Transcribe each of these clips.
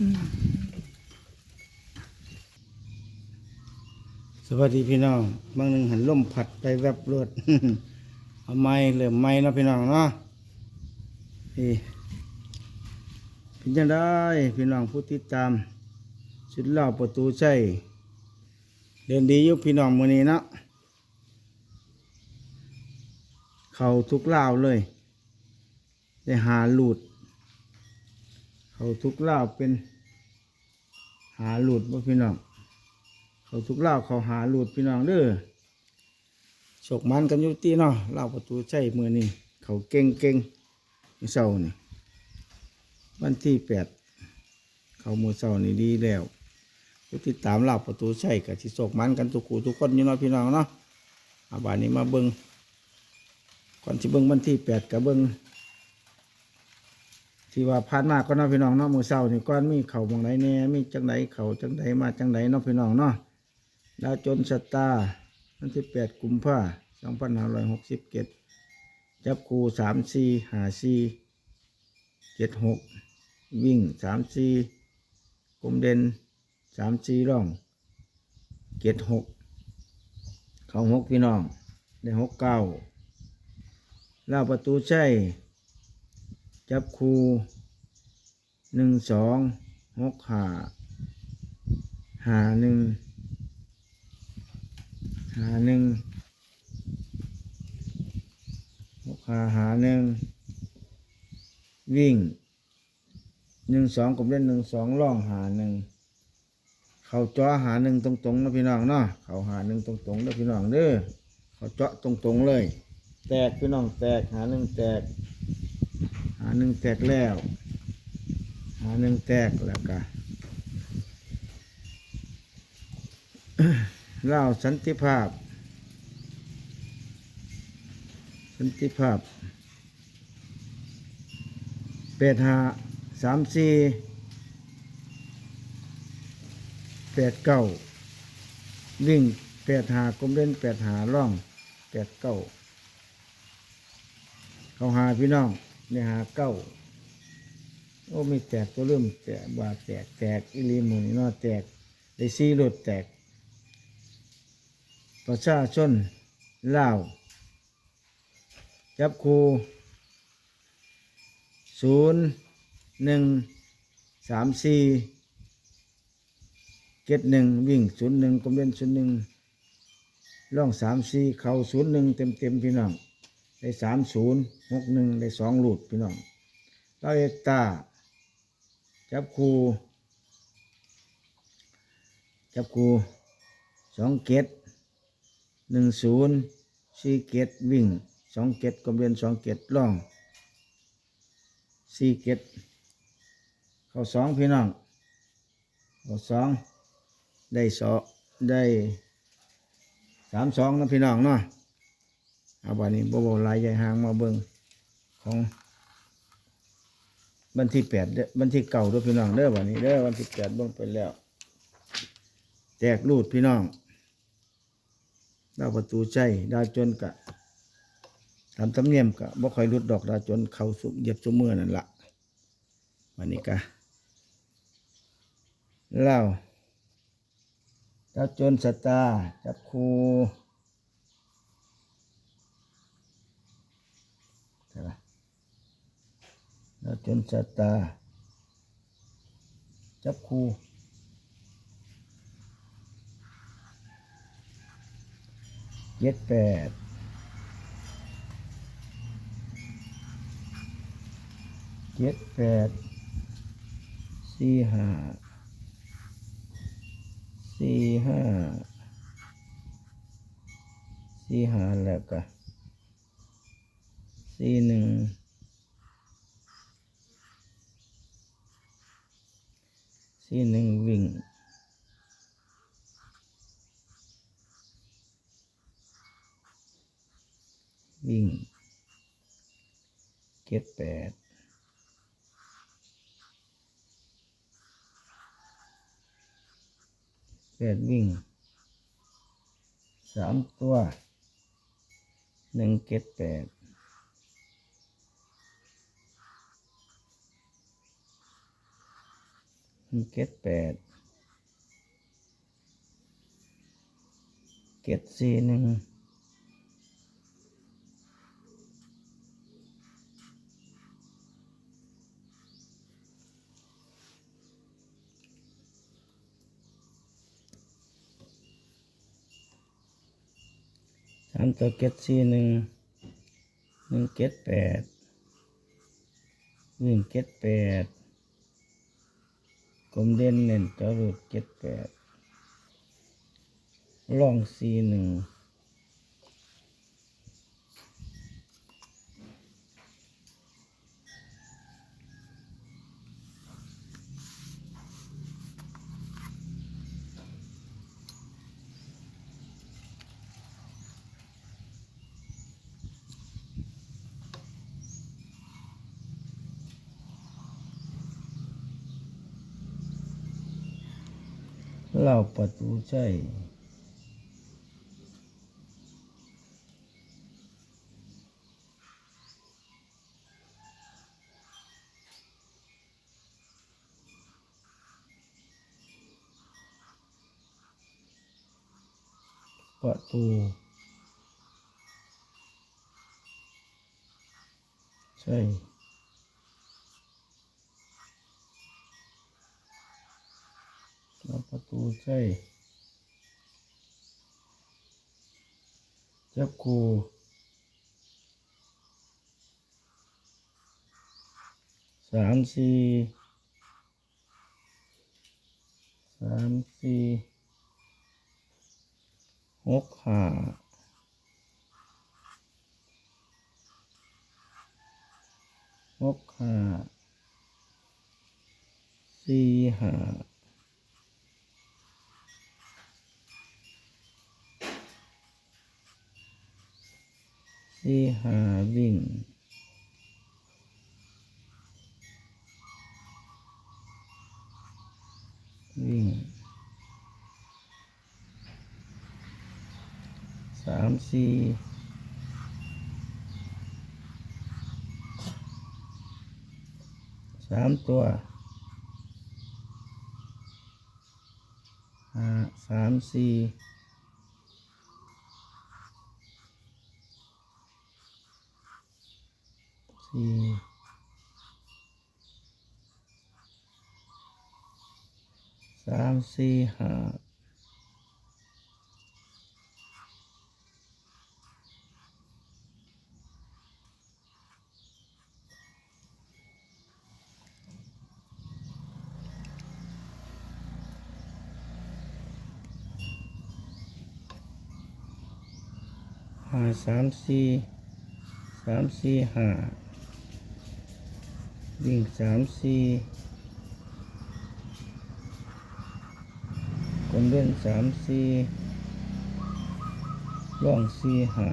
สวัสดีพี่น้อง บางหนึ่งหันลมผัดไปแวบรวดเอาไม้เริ่มไม้นะพี่น้องเนาะนี่เป็นยังได้พี่น้องผู้ติดตาม ชุดเล่าประตูใช่เดินดีอยู่พี่น้องมือนี้เนาะเขาทุกเล่าเลย ได้หาหลุดเขาทุกเล่าเป็น หาหลุดว่พี่น้อง เขาทุกเล่าเขาหาหลุดพี่น้องเด้อโศกมันกันยู่ตีเนาะเล่าประตูใช่มือนี่เขาเก่งเก่งมือเศร้านี่วันที่แปดเขามือเศร้านี่ดีแล้วผู้ติดตามเล่าประตูใช่กับที่โศกมันกันทุกคู่ทุกคนอยู่เนาะพี่น้องเนาะอาบานนี้มาเบิงก่อนที่เบิงวันที่แปดกับเบิง ที่ว่าผ่านมาก็เนาะพี่น้องเนาะมือเศร้านี่ก้อนมีเข่าบางไหนแน่มีจังไหนเข่าจังไหนมาจังไหนเนาะพี่น้องเนาะดาวจนสตาร์วันที่แปดกุมภาสองพันห้าร้อยหกสิบเจ็ดจับคูสามสี่หาสี่เจ็ดหกวิ่งสามสี่กลมเด่นสามสี่ร่องเจ็ดหกเขาหกพี่น้องได้หกเก้าล่าวประตูใช่ จับคูหนึ่งสองหกหาหาหนึ่งหาหนึ่งหกหาหาหนึ่งวิ่งหนึ่งสองกับเล่นหนึ่งสองล่องหาหนึ่งเขาเจาะหาหนึ่งตรงๆนะพี่น้องเนาะเขาหาหนึ่งตรงๆนะพี่น้องเด้อเขาเจาะตรงๆเลย แตกพี่น้องแตกหาหนึ่งแตก หาหนึ่งแตกแล้วหาหนึ่งแตกแล้วก็เล่าสันติภาพ สันติภาพแปดห้าสามสี่แปดเก้าวิ่งแปดหากลมเล่นแปดหาล่องแปดเก้าเขาหาพี่น้อง ในหาเก้าโอ้มีแตกตัวเริ่มแตกบาดแตกแตกอิลีหมูนี่เนาแตกได้ซีรถแตก ประชาชนลาวจับครูศูนย์หนึ่งสามสี่เกตหนึ่งวิ่งศูนย์หนึ่งกลมเล่นศูนย์หนึ่งล่องสามสี่เข่าศูนย์หนึ่งเต็มเต็มพี่น้อง ได้สามศูนย์หกหนึ่งได้สองหลุดพี่น้องเราเอกตาจับคูจับคูสองเกตหนึ่งศูนย์สี่เกตวิ่งสองเกตกลมเรียนสองเกตล่องสี่เกตเข้าสองพี่น้องเข้าสองได้สองได้สามสองนะพี่น้องเนาะ เอาบันนี้บ่บลายใหญ่หางมาเบิ่งของวันที่แปดเด้อวันที่เก่าด้วยพี่น้องเด้อวันนี้เด้อวันที่แปดเบิ่งไปแล้ว แตกรูดพี่น้องดาวประตูใจดาวจนกะทำตำเนียมกะบ่ค่อยรุดดอกดาวจนเขาสุเยียบสุมือนั่นละวันนี้กะเล่าดาวจนสตาจับคูรูใช่ปะ ดาวจนสตาร์จับครูเจ็ดแปดเจ็ดแปดสี่ห้าสี่ห้าสี่ห้าแล้วก็สี่หนึ่ง สี่หนึ่งวิ่งวิ่งเจ็ดแปดแปดวิ่งสามตัวหนึ่งเจ็ดแปด เจ็ดแปดเจ็ดสี่หนึ่งสามตัวเจ็ดสี่หนึ่งหนึ่งเจ็ดแปดหนึ่งเจ็ดแปด กลมเด่นเน้นจะรูดเจ็ดแปดล่องสี่หนึ่ง เล่าประตูใจประตูใช่ ประตูใช่จับคูสามสี่สามสี่หกห้าหกห้าสี่ห้า สี่หาวิ่ง วิ่งสามสี่สามตัวห้าสามสี่ สี่สามสี่ห้าห้าสามสี่สามสี่ห้า วิ่งสามสี่คนเล่นสามสี่ล่องสี่หา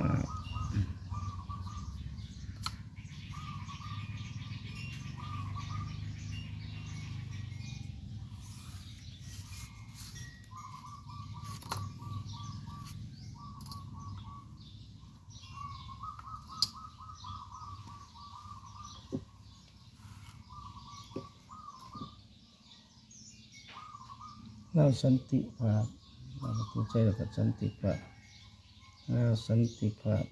สันติภาพเราผู้ใจราก็สันติภาพเราสันติภาพ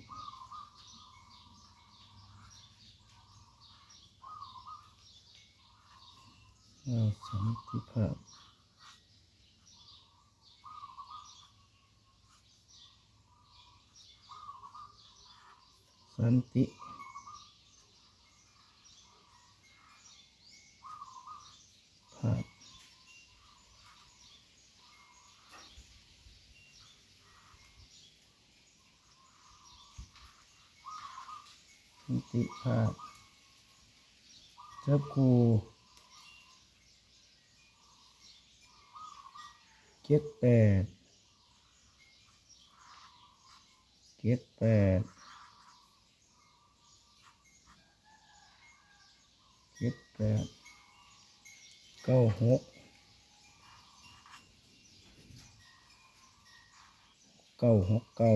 เราสันติภาพสันติภาพ นติภาพจับกูเจ็ดแปดเจ็ดแปดเจ็ดแปดเก้าหกเก้าหกเก้า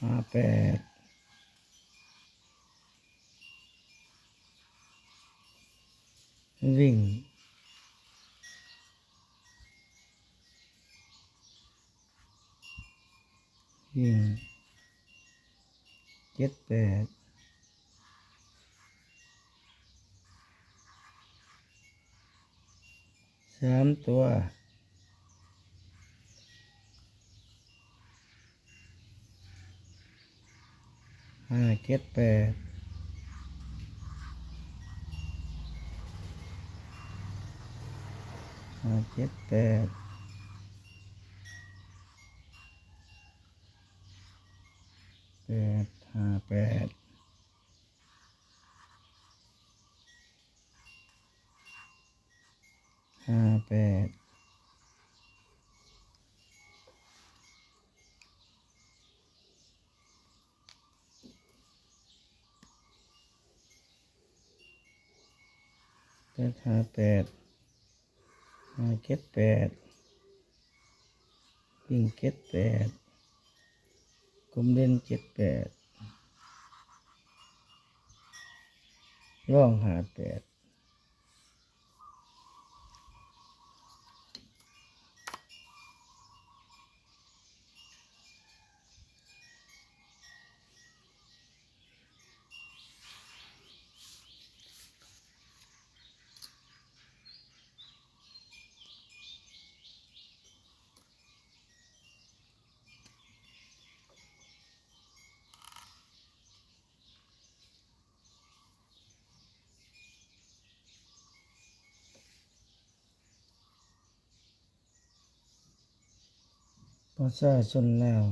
ห้าแปดวิ่งวิ่งเจ็ดแปดสามตัว ห้าเจ็ดแปดห้าเจ็ดแปดแปดห้าแปดห้าแปด เจ็ดห้าแปดห้าเจ็ดแปดวิ่งเจ็ดแปดกลมเล่นเจ็ดแปดร่องหาแปด ประชาชนแลาว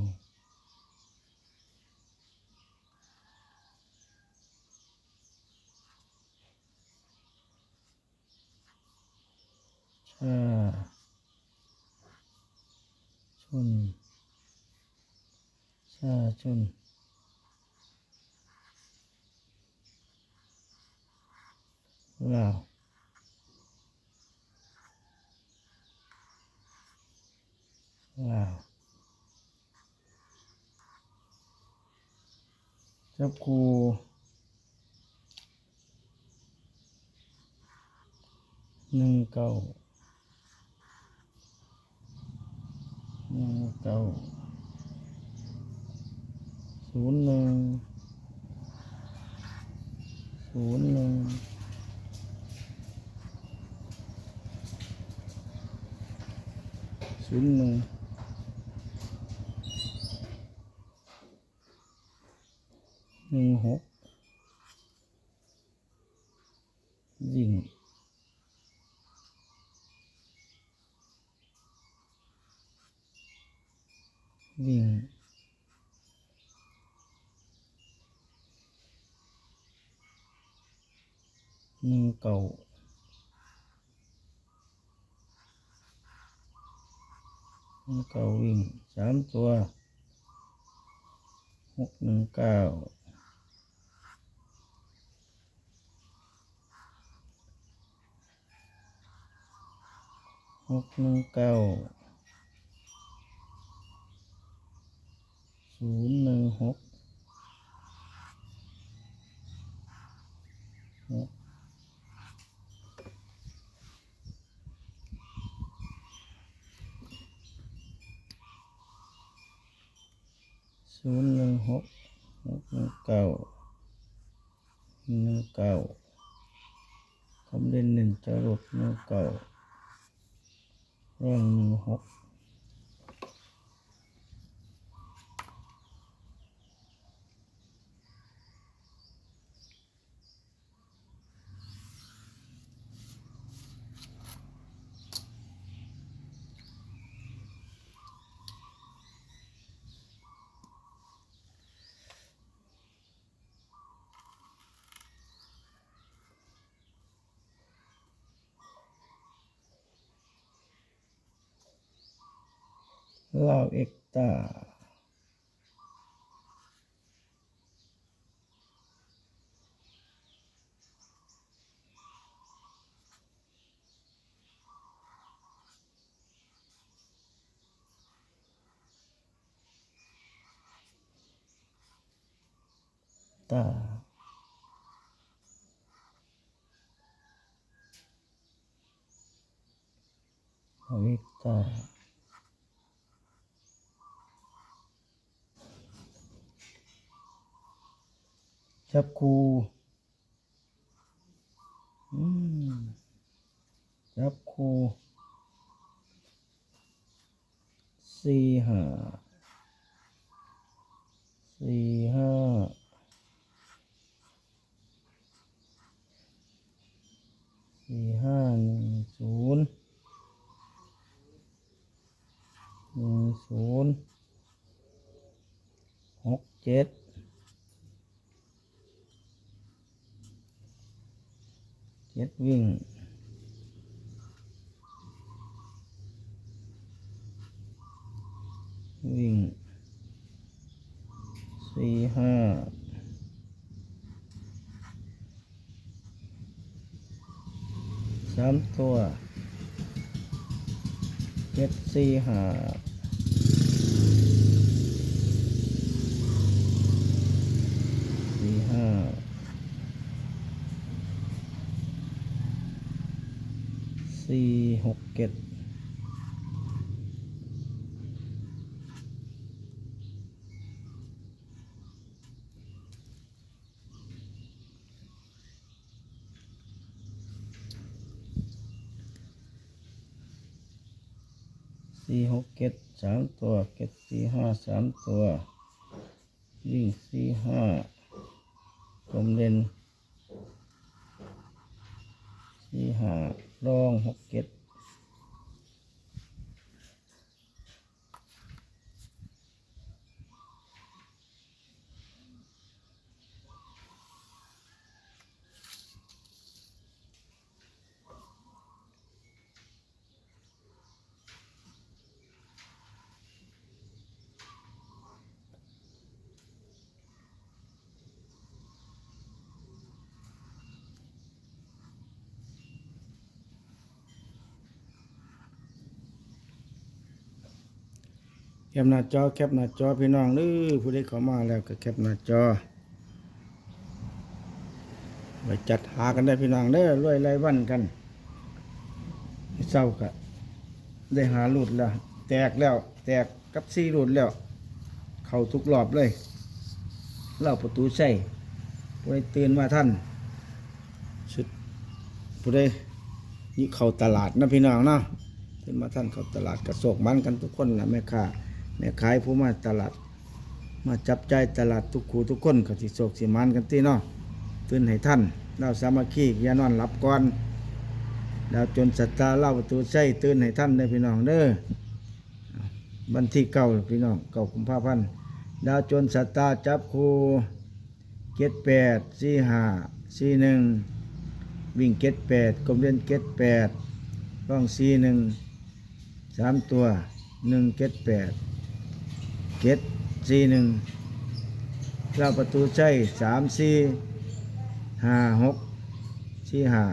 ชาชนชาชนลาวลาว จับครูหนึ่งเก้าหนึ่งเก้าศูนย์หนึ่งศูนย์หนึ่งศูนย์หนึ่ง หนึ่งหกวิ่งวิ่ง หนึ่งเก่าหนึ่งเก่าวิ่งสามตัวหกหนึ่งเก้าหกหนึ่งเก้าศูนย์หนึ่งหกหก ศูนย์หนึ่งหกหกหนึ่งเก้าหนึ่งเก้าคำเล่นหนึ่งจรดหนึ่งเก้าร่องหนึ่งหก ลาวเอกตาตาอวิตา จับคูจับคูสี่ห้าสี่ห้าสี่ห้าหนึ่งศูนย์หนึ่งศูนย์หกเจ็ดเจ็ดวิ่ง วิ่งสี่ห้าสามตัวเจ็ดสี่ห้าสี่ห้าสี่หกเจ็ด สี่หกเก็ดสามตัวเก็ดสี่ห้าสามตัว วิ่งสี่ห้ากลมเล่นสี่ห้ารองหกเก็ด แคปหน้าจอแคปหน้าจอพี่น้องหรือผู้ใดเข้ามาแล้วก็แคปหน้าจอไปจัดหากันได้พี่น้องเด้อรวยไรวันกันเศร้าก็ได้หาหลุดแล้ว แตกแล้ว แตกกับซี่หลุดแล้ว เข้าทุกรอบเลยเล่าประตูใส่ผู้ใดตื่นมาท่านชุดผู้ใดนี่เข้าตลาดนะพี่น้องเนาะตื่นมาท่านเข้าตลาดกระโศกมันกันทุกคนละแม่ค้า แม่ขายผู้มาตลาด มาจับใจตลาดทุกคูทุกคนก็สิโศกสิมันกันตีเนาะตื่นให้ท่านเราสามัคคีอย่านอนหลับก่อนดาวจนสัตตาเล่าประตูใส่ตื่นให้ท่านเด้พี่น้องเด้อบันที่เก่าพี่น้องเก่าคุมภาพันธ์ดาวจนสัตตาจับครูเก็ดแปดสี่ห้าสี่หนึ่งวิ่งเก็ดแปดกลมเล่นเก็ดแปดร่องสี่หนึ่งสามตัวหนึ่งเก็ดแปด เก็ดสี่หนึ่งเราประตูใช้สามสี่ห้าหกสี่ห้า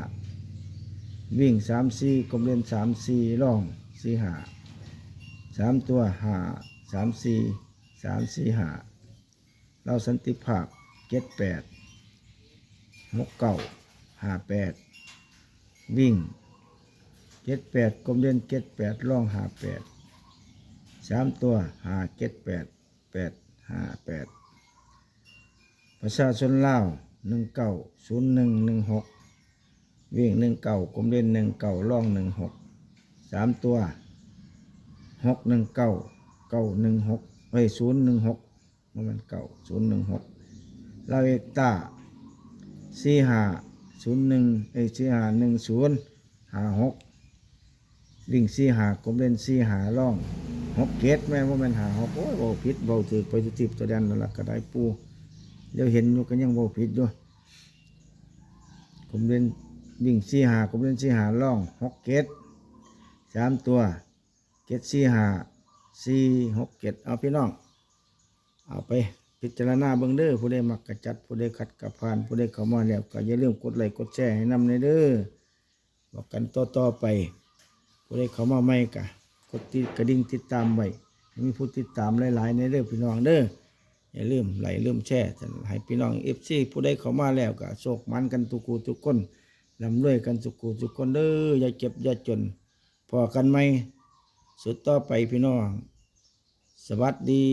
วิ่งสามสี่กลมเล่นสามสี่ร่องสี่ห้าสามตัวห้าสามสี่สามสี่ห้าเราสันติภาพเจ็ดแปดหกเก้าห้าแปดวิ่งเจ็ดแปดกลมเล่นเจ็ดแปดร่องห้าแปด สามตัวห้าเจ็ดแปดแปดห้าแปดประชาชนลาวหนึ่งเก้าศูนย์หนึ่งหนึ่งหกวิ่งหนึ่งเก้ากลมเล่นหนึ่งเก้าล่องหนึ่งหกสามตัวหกหนึ่งเก้าเก้าหนึ่งหกเฮ้ยศูนย์หนึ่งหกมันเก้าศูนย์หนึ่งหกลาเอกตาสี่ห้าศูนย์หนึ่งเอ้ยสี่ห้าหนึ่งศูนย์ห้าหกวิ่งสี่ห้ากลมเล่นสี่ห้าล่อง หกเกตแม่ว่าม่นหาหกโอ้ยบาผิดเบาถือไปทิพตัวแดนนั่นแหละก็ได้ปูเดี๋ยวเห็นอยู่ก็ยังบ่ผิดอยู่ผมเล่นวิ่งสี่หาผมเล่นสี่หาล่องหกเกตสามตัวเกตสี่หาสี่หกเกตเอาพี่น้อง เอาไปพิจารณาเบิ่งเด้อผู้ใดมักกระจัดผู้ใดขัดกระพานผู้ใดเข้ามาแล้วก็อย่าลืมกดไลค์กดแชร์ให้นำในเด้อบอกกันต่อๆไปผู้ใดเข้ามาใหม่ก็ กดติดกระดิ่งติดตามไว้ให้มีผู้ติดตามหลายๆ ในเรื่องพี่น้องเด้ออย่าลืมไหลลืมแช่ให้พี่น้องเอฟซีผู้ใดเข้ามาแล้วก็โชคมันกันทุกูทุกคนลำรวยกันทุกูทุกคนเด้ออย่าเจ็บอย่าจนพอกันไหมสุดต่อไปพี่น้อง สวัสดี